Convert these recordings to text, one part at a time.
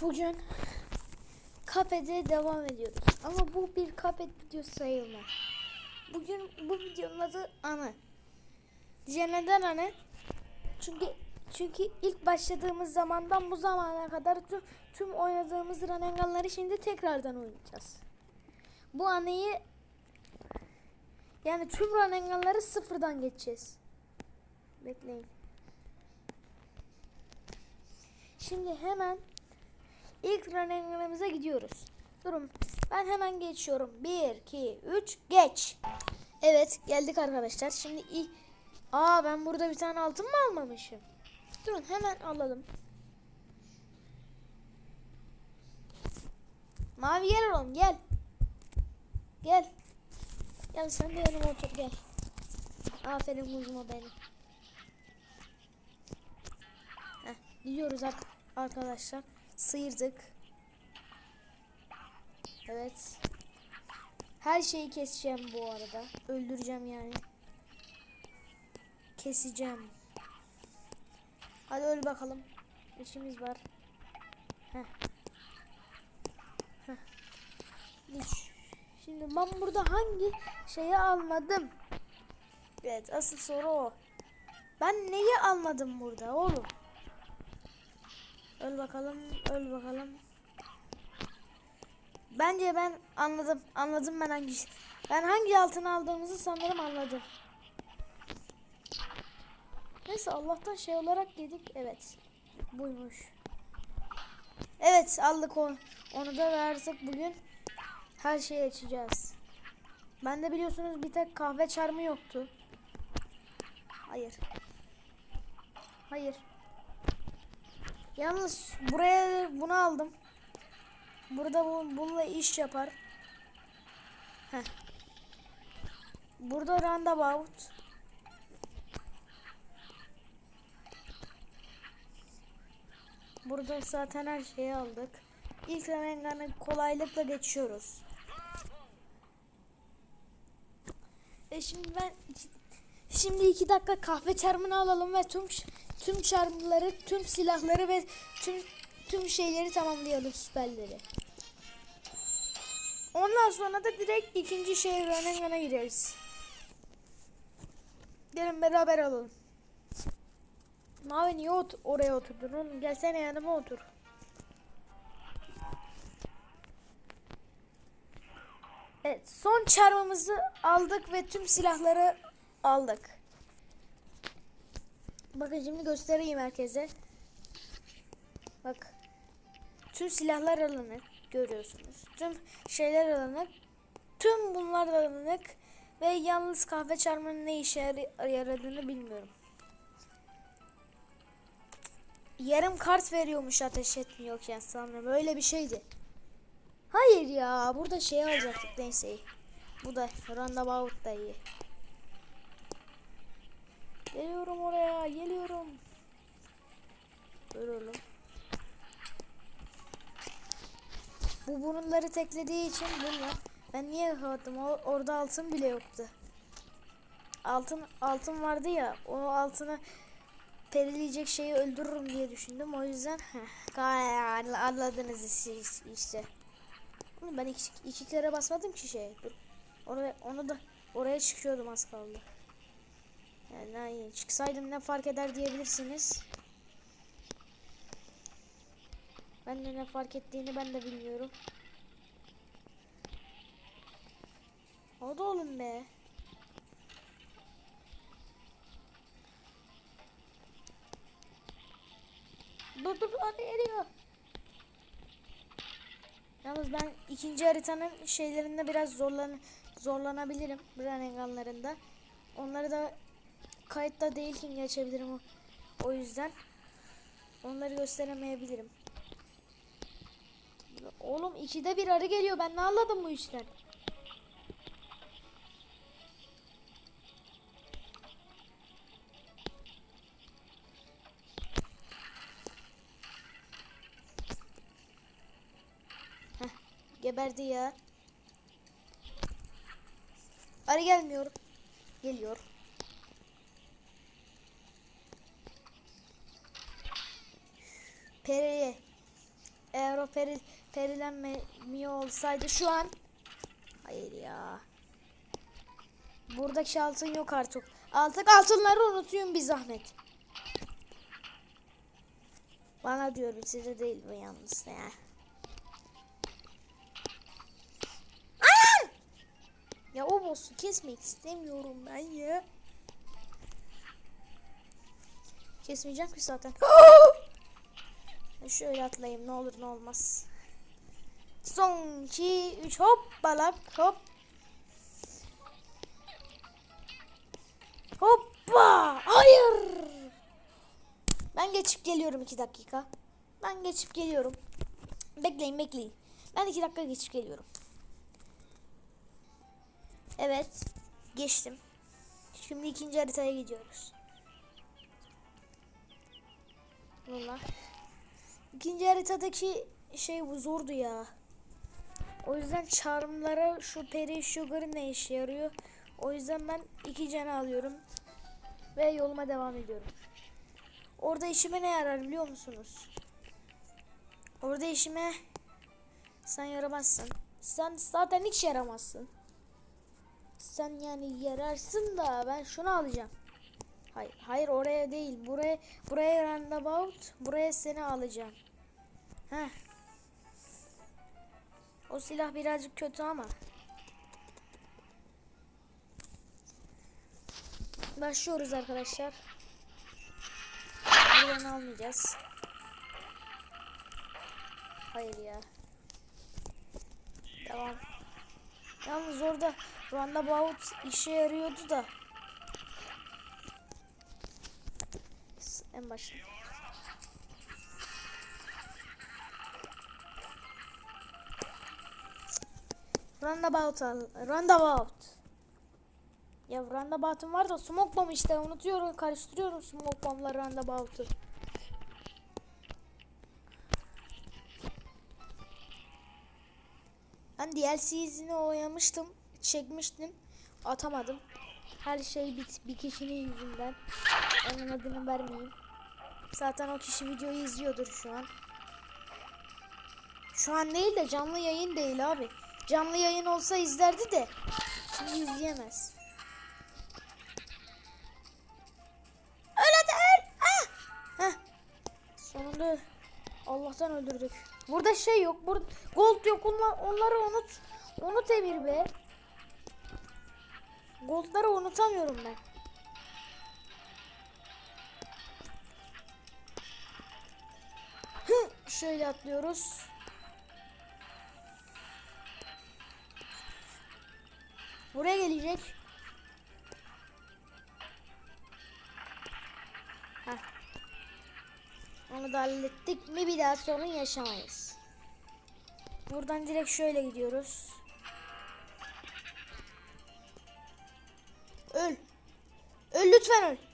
Bugün Cuphead'e devam ediyoruz. Ama bu bir Cuphead videosu sayılmaz. Bugün bu videonun adı Anı. Diye neden Anı? Çünkü çünkü ilk başladığımız zamandan bu zamana kadar tüm, tüm oynadığımız Ranenganları şimdi tekrardan oynayacağız. Bu anıyı yani tüm Ranenganları sıfırdan geçeceğiz. Bekleyin. Şimdi hemen ilk runner'ımıza gidiyoruz. Durun. Ben hemen geçiyorum. 1, 2, 3, geç. Evet geldik arkadaşlar. Şimdi ilk... Aa ben burada bir tane altın mı almamışım? Durun hemen alalım. Mavi gel oğlum gel. Gel. Gel sen de yanıma otur gel. Aferin kuzuma benim. Heh, gidiyoruz ar- arkadaşlar. Sıyırdık. Evet. Her şeyi keseceğim bu arada. Öldüreceğim yani. Keseceğim. Hadi öl bakalım. İşimiz var. Heh. Heh. Şimdi ben burada hangi şeyi almadım? Evet asıl soru o. Ben neyi almadım burada oğlum? Öl bakalım, öl bakalım. Bence ben anladım. Anladım ben hangi ben hangi altın aldığımızı sanırım anladım. Neyse Allah'tan şey olarak yedik. Evet. Buymuş. Evet aldık onu. Onu da versek bugün her şeyi açacağız. Ben de biliyorsunuz bir tek kahve çarmı yoktu. Hayır. Hayır. Yalnız buraya bunu aldım. Burada bu, bununla iş yapar. Heh. Burada roundabout. Burada zaten her şeyi aldık. İlk Remengan'ı kolaylıkla geçiyoruz. E şimdi ben şimdi iki dakika kahve çarmını alalım ve tüm tüm çarmları, tüm silahları ve tüm tüm şeyleri tamamlayalım süperleri. Ondan sonra da direkt ikinci şehir Renengan'a gireriz. Gelin beraber alalım. Mavi niye ot oraya oturdun oğlum? Gelsene yanıma otur. Evet son çarmımızı aldık ve tüm silahları aldık. Bakın şimdi göstereyim herkese. Bak. Tüm silahlar alınık. Görüyorsunuz. Tüm şeyler alınık. Tüm bunlar alınık. Ve yalnız kahve çarmının ne işe yar- yaradığını bilmiyorum. Yarım kart veriyormuş ateş etmiyorken sanırım. Öyle bir şeydi. Hayır ya. Burada şey alacaktık neyse. Bu da roundabout da iyi. Geliyorum oraya. Geliyorum. Oğlum. Bu bunları teklediği için bunlar. Ben niye kapattım? O, orada altın bile yoktu. Altın altın vardı ya. O altını perileyecek şeyi öldürürüm diye düşündüm. O yüzden heh, anladınız işte. Ben iki, iki kere basmadım ki şey. Dur. Oraya, onu da oraya çıkıyordum az kaldı. Yani hayır, çıksaydım ne fark eder diyebilirsiniz. Ben de ne fark ettiğini ben de bilmiyorum. Hadi oğlum be. Dur dur hadi eriyor. Yalnız ben ikinci haritanın şeylerinde biraz zorlan zorlanabilirim. Renenganlarında. Onları da kayıtta değilken geçebilirim o, o yüzden. Onları gösteremeyebilirim. Oğlum ikide bir arı geliyor. Ben ne anladım bu işten? Heh, geberdi ya. Arı gelmiyor. Geliyor. Pereye. Eğer o peri, perilenmiyor olsaydı şu an Hayır ya. Buradaki altın yok artık. Artık altınları unutuyorum bir zahmet. Bana diyorum size değil bu yalnız ya. Ya o boss'u kesmek istemiyorum ben ya. Kesmeyeceğim ki zaten. Şöyle atlayayım ne olur ne olmaz. Son 2 3 hop balak hop. Hoppa! Hayır! Ben geçip geliyorum 2 dakika. Ben geçip geliyorum. Bekleyin bekleyin. Ben 2 dakika geçip geliyorum. Evet. Geçtim. Şimdi ikinci haritaya gidiyoruz. Valla. İkinci haritadaki şey bu zordu ya. O yüzden charmlara şu peri sugar ne işe yarıyor? O yüzden ben iki can alıyorum. Ve yoluma devam ediyorum. Orada işime ne yarar biliyor musunuz? Orada işime sen yaramazsın. Sen zaten hiç yaramazsın. Sen yani yararsın da ben şunu alacağım. Hayır, hayır oraya değil. Buraya buraya roundabout. Buraya seni alacağım. Heh. O silah birazcık kötü ama. Başlıyoruz arkadaşlar. Buradan almayacağız. Hayır ya. Devam. Yalnız orada roundabout işe yarıyordu da. En başta. Roundabout al. Roundabout. Ya roundabout'um var da smoke bomb işte unutuyorum karıştırıyorum smoke bomb'la roundabout'u. Ben DLC'sini oynamıştım, çekmiştim, atamadım. Her şey bir, bir kişinin yüzünden. Onun adını vermeyeyim. Zaten o kişi videoyu izliyordur şu an. Şu an değil de canlı yayın değil abi. Canlı yayın olsa izlerdi de şimdi izleyemez. Öyle değil. Ah! Heh. Sonunda Allah'tan öldürdük. Burada şey yok. Burada gold yok. Onlar, onları unut. Unut Emir be. Goldları unutamıyorum ben. Şöyle atlıyoruz. Buraya gelecek. Heh. Onu da hallettik mi bir daha sorun yaşamayız. Buradan direkt şöyle gidiyoruz. Öl. Öl lütfen öl.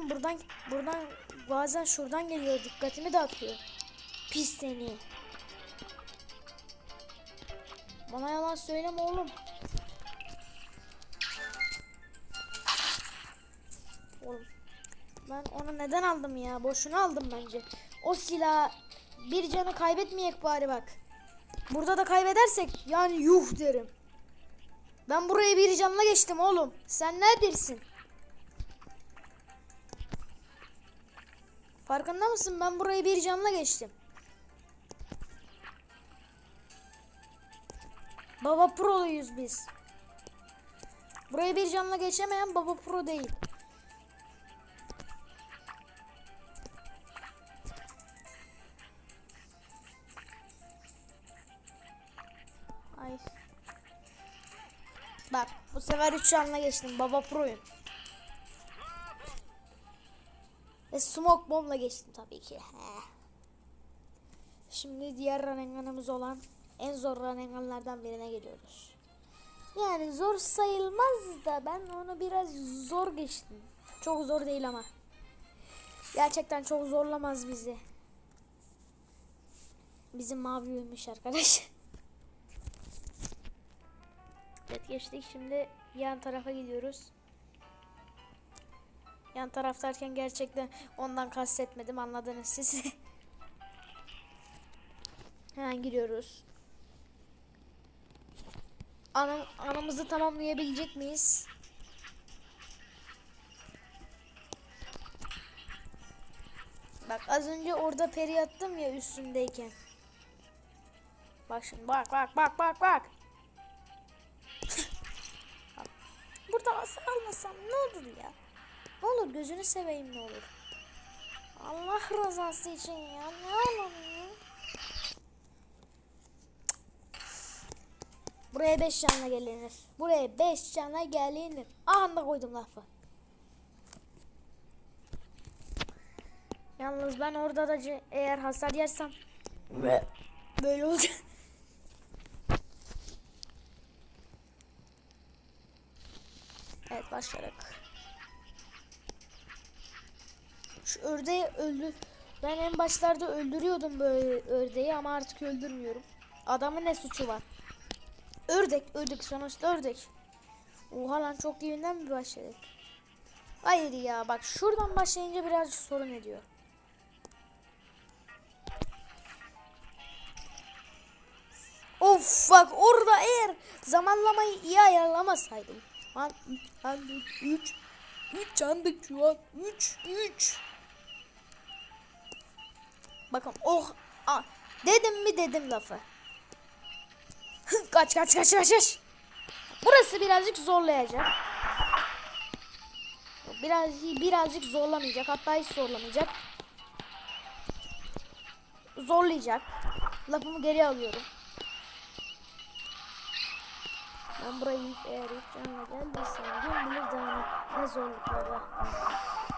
Oğlum buradan buradan bazen şuradan geliyor dikkatimi dağıtıyor. Pis seni. Bana yalan söyleme oğlum. Oğlum. Ben onu neden aldım ya? Boşuna aldım bence. O silah bir canı kaybetmeyek bari bak. Burada da kaybedersek yani yuh derim. Ben buraya bir canla geçtim oğlum. Sen neredesin? Farkında mısın? Ben burayı bir canla geçtim. Baba Pro'luyuz biz. Burayı bir canla geçemeyen Baba Pro değil. Ay. Bak bu sefer 3 canla geçtim. Baba Pro'yum. Ve smoke bomb'la geçtim tabii ki. Şimdi diğer Renengan'ımız olan en zor Renengan'lardan birine geliyoruz. Yani zor sayılmaz da ben onu biraz zor geçtim. Çok zor değil ama. Gerçekten çok zorlamaz bizi. Bizim mavi uyumuş arkadaş. evet geçtik şimdi yan tarafa gidiyoruz. Yan taraf derken gerçekten ondan kastetmedim anladınız siz. Hemen giriyoruz. Anam, anamızı tamamlayabilecek miyiz? Bak az önce orada peri attım ya üstündeyken. Bak şimdi bak bak bak bak bak. Burada hasar almasam ne olur ya? Ne olur gözünü seveyim ne olur. Allah rızası için ya ne olur ya. Buraya 5 canla gelinir. Buraya 5 canla gelinir. Aha koydum lafı. Yalnız ben orada da eğer hasar yersem böyle olacak. Evet başladık. Ördeği öldür. Ben en başlarda öldürüyordum böyle ördeği ama artık öldürmüyorum. Adamın ne suçu var? Ördek, ördek sonuçta ördek. Oha lan çok dibinden mi başladık? Hayır ya bak şuradan başlayınca birazcık sorun ediyor. Of bak orada eğer zamanlamayı iyi ayarlamasaydım. Lan 3 3 3 candık şu an. 3 3 Bakın oh ah, dedim mi dedim lafı. kaç kaç kaç kaç kaç. Burası birazcık zorlayacak. Biraz birazcık zorlamayacak. Hatta hiç zorlamayacak. Zorlayacak. Lafımı geri alıyorum. Ben burayı eğer ilk canla geldiysem kim bilir daha ne zorluklara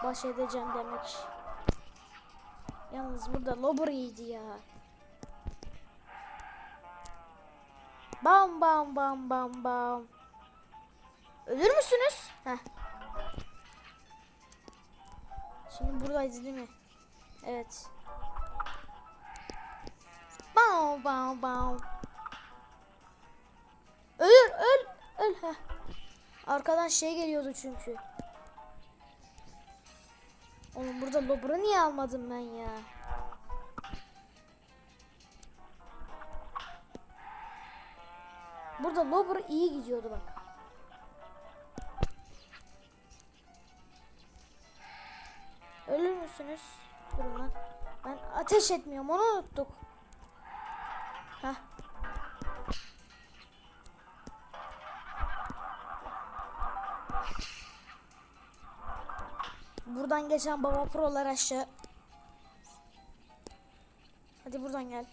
baş edeceğim demek. Yalnız burada Lobre'ydi ya. Bam bam bam bam bam. Ölür müsünüz? Heh. Şimdi buradaydı değil mi? Evet. Bam bam bam. Ölür öl öl. Heh. Arkadan şey geliyordu çünkü. Oğlum burada Lobra niye almadım ben ya? Burada Lobra iyi gidiyordu bak. Ölür müsünüz? Durun lan. Ben ateş etmiyorum onu unuttuk. Heh. Buradan geçen baba prolar aşağı. Hadi buradan gel.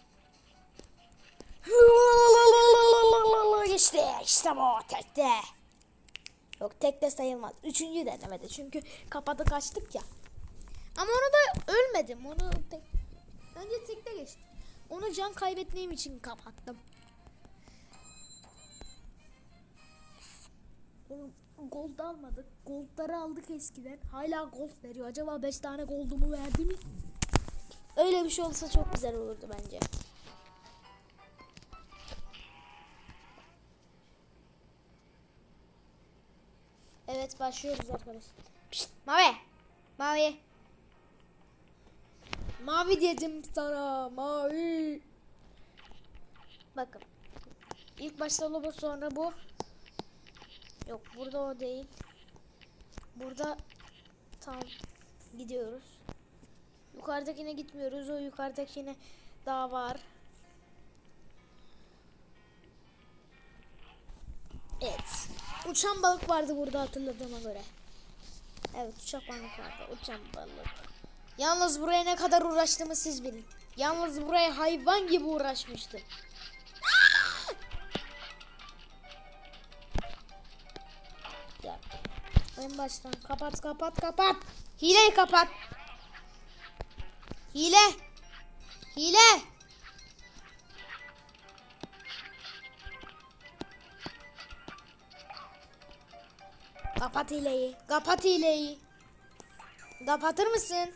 İşte işte bu tekte. Yok tekte sayılmaz. Üçüncü denemede çünkü kapadı kaçtık ya. Ama onu da ölmedim. Onu tek... önce tekte geçtim. Onu can kaybettiğim için kapattım. Gold almadık. Goldları aldık eskiden. Hala gold veriyor. Acaba 5 tane goldumu verdi mi? Öyle bir şey olsa çok güzel olurdu bence. Evet başlıyoruz arkadaşlar. Pişt, mavi. Mavi. Mavi dedim sana. Mavi. Bakın. İlk başta lobo sonra bu. Yok burada o değil. Burada tam gidiyoruz. Yukarıdakine gitmiyoruz. O yukarıdakine daha var. Evet. Uçan balık vardı burada hatırladığıma göre. Evet uçak balık vardı. Uçan balık. Yalnız buraya ne kadar uğraştığımı siz bilin. Yalnız buraya hayvan gibi uğraşmıştım. En baştan kapat kapat kapat. Hileyi kapat. Hile. Hile. Kapat hileyi. Kapat hileyi. Kapatır mısın?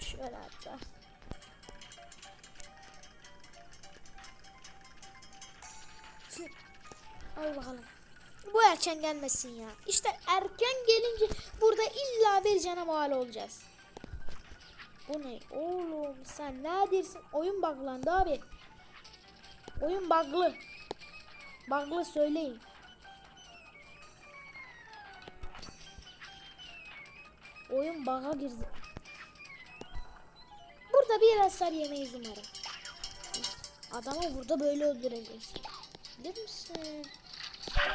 Şöyle hatta. Hadi bakalım. Bu erken gelmesin ya. İşte erken gelince burada illa bir cana mal olacağız. Bu ne? Oğlum sen neredesin? Oyun buglandı abi. Oyun buglı. Buglı söyleyin. Oyun bug'a girdi. Burada bir hasar yemeyiz umarım. Adamı burada böyle öldüreceğiz. Bilir misin?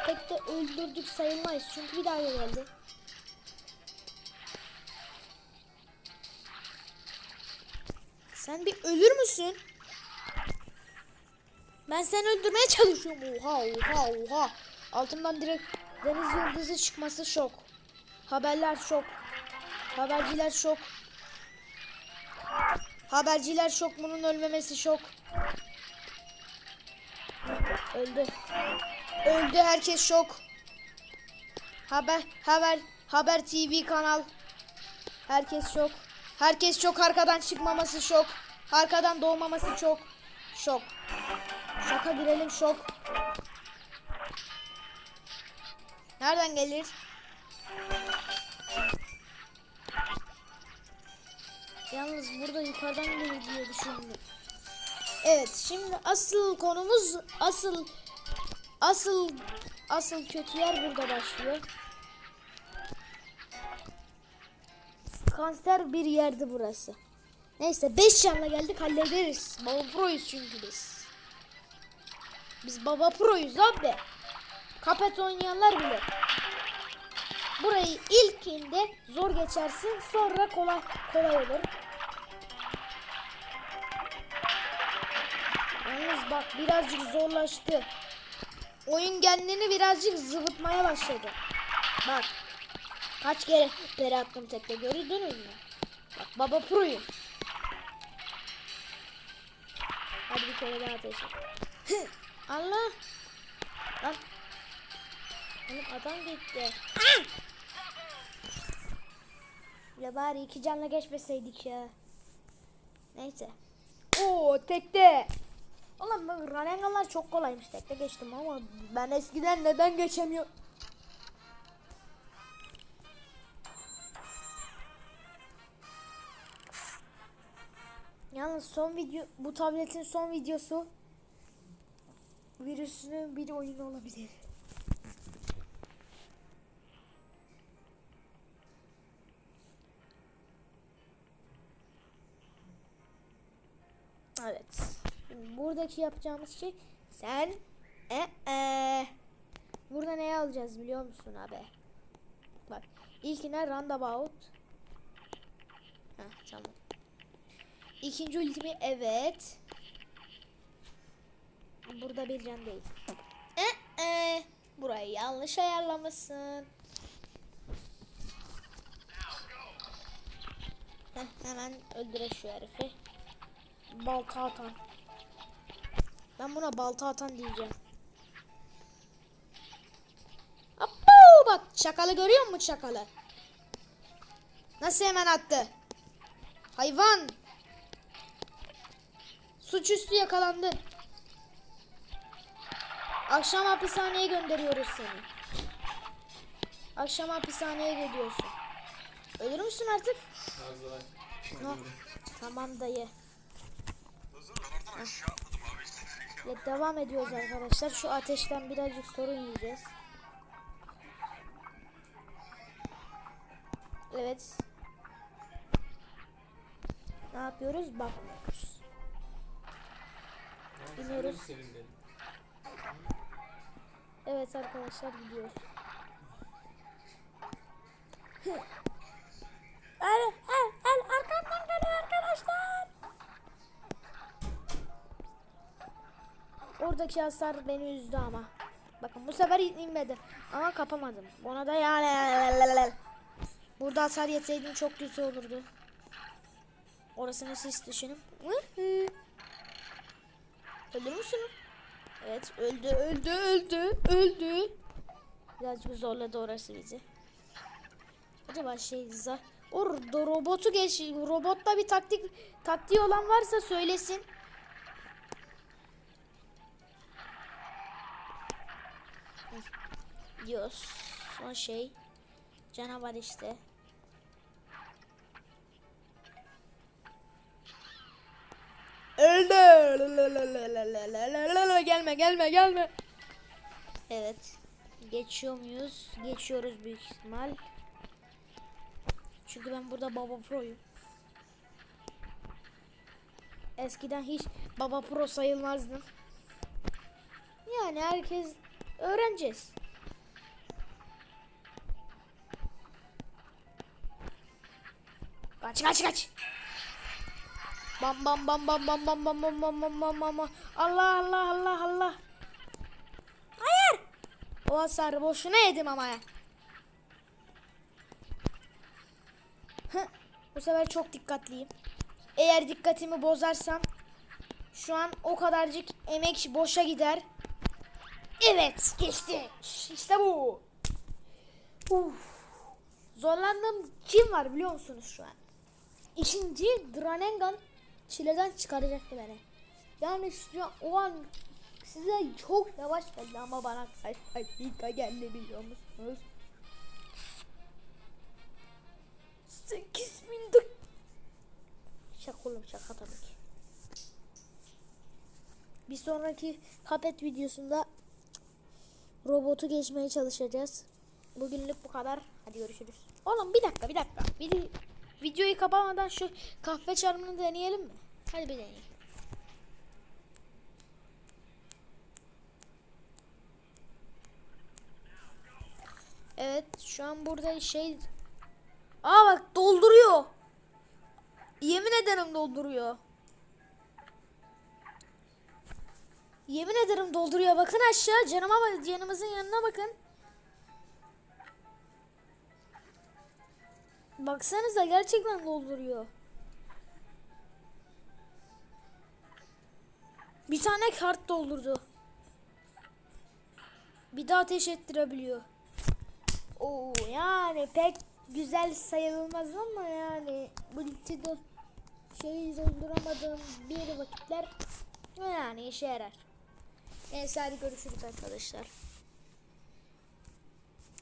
Pek de öldürdük sayılmayız çünkü bir daha geldi. Sen bir ölür müsün? Ben seni öldürmeye çalışıyorum. Oha oha oha. Altından direkt deniz yıldızı çıkması şok. Haberler şok. Haberciler şok. Haberciler şok. Bunun ölmemesi şok. Öldü. Öldü herkes şok. Haber haber haber TV kanal. Herkes şok. Herkes şok arkadan çıkmaması şok. Arkadan doğmaması çok. Şok. Şoka girelim şok. Nereden gelir? Yalnız burada yukarıdan gelir diye düşündüm. Evet şimdi asıl konumuz asıl asıl asıl kötü yer burada başlıyor. Kanser bir yerdi burası. Neyse 5 canla geldik hallederiz. Baba proyuz çünkü biz. Biz baba proyuz abi. Kapet oynayanlar bilir. Burayı ilkinde zor geçersin sonra kolay kolay olur. Yalnız bak birazcık zorlaştı. Oyun kendini birazcık zıvıtmaya başladı. Bak. Kaç kere peri attım tekte gördünüz mü? Bak baba proyum. Hadi bir kere daha ateş. Allah. Lan. Oğlum adam gitti. Ah! Ya bari iki canla geçmeseydik ya. Neyse. Oo tekte. Ulan bu ranengalar çok kolaymış tekte geçtim ama ben eskiden neden geçemiyorum? Yalnız son video bu tabletin son videosu virüsünün bir oyunu olabilir. Evet. Buradaki yapacağımız şey sen e e burada ne alacağız biliyor musun abi? Bak ilkine roundabout. Heh, tamam. İkinci ultimi evet. Burada bir can değil. E e burayı yanlış ayarlamışsın. Heh, hemen öldüre şu herifi. Balta atan. Ben buna balta atan diyeceğim. Apo bak çakalı görüyor musun çakalı? Nasıl hemen attı? Hayvan. Suçüstü yakalandı. Akşam hapishaneye gönderiyoruz seni. Akşam hapishaneye gidiyorsun. Ölür müsün artık? No. Tamam dayı. Evet, devam ediyoruz arkadaşlar. Şu ateşten birazcık sorun yiyeceğiz. Evet. Ne yapıyoruz? Bakmıyoruz. Biniyoruz. Evet arkadaşlar gidiyoruz. el, Oradaki hasar beni üzdü ama. Bakın bu sefer inmedi. Ama kapamadım. Ona da yani. Burada hasar yetseydim çok kötü olurdu. Orasını siz düşünün. Ölür müsün? Evet öldü öldü öldü öldü. Birazcık zorladı orası bizi. Acaba şey za Orada robotu geç robotta bir taktik taktiği olan varsa söylesin. Diyoruz. Son şey. Canavar işte. Gelme gelme gelme. Evet. Geçiyor muyuz? Geçiyoruz büyük ihtimal. Çünkü ben burada baba proyum. Eskiden hiç baba pro sayılmazdım. Yani herkes öğreneceğiz. Kaç kaç kaç. Bam bam bam bam bam bam bam bam bam bam bam bam. Allah Allah Allah Allah. Hayır. O hasarı boşuna yedim ama ya. Hı, Bu sefer çok dikkatliyim. Eğer dikkatimi bozarsam şu an o kadarcık emek boşa gider. Evet geçti. İşte bu. Uf. Zorlandığım kim var biliyor musunuz şu an? İkinci Dranengan çileden çıkaracaktı beni. Yani şu o an size çok yavaş geldi ama bana kaç dakika geldi biliyor musunuz? 8000 dakika. Şaka oğlum şaka tabii ki. Bir sonraki kapet videosunda robotu geçmeye çalışacağız. Bugünlük bu kadar. Hadi görüşürüz. Oğlum bir dakika bir dakika. Bir videoyu kapamadan şu kahve çarmını deneyelim mi? Hadi bir deneyelim. Evet şu an burada şey Aa bak dolduruyor. Yemin ederim dolduruyor. Yemin ederim dolduruyor. Bakın aşağı canıma canımızın yanına bakın. Baksanıza gerçekten dolduruyor. Bir tane kart doldurdu. Bir daha ateş ettirebiliyor. Oo yani pek güzel sayılmaz ama yani multide şey dolduramadığım bir vakitler yani işe yarar. Neyse hadi görüşürüz arkadaşlar.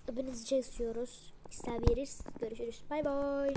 Hepinizi çok istiyoruz. İster veririz. Görüşürüz. Bay bay.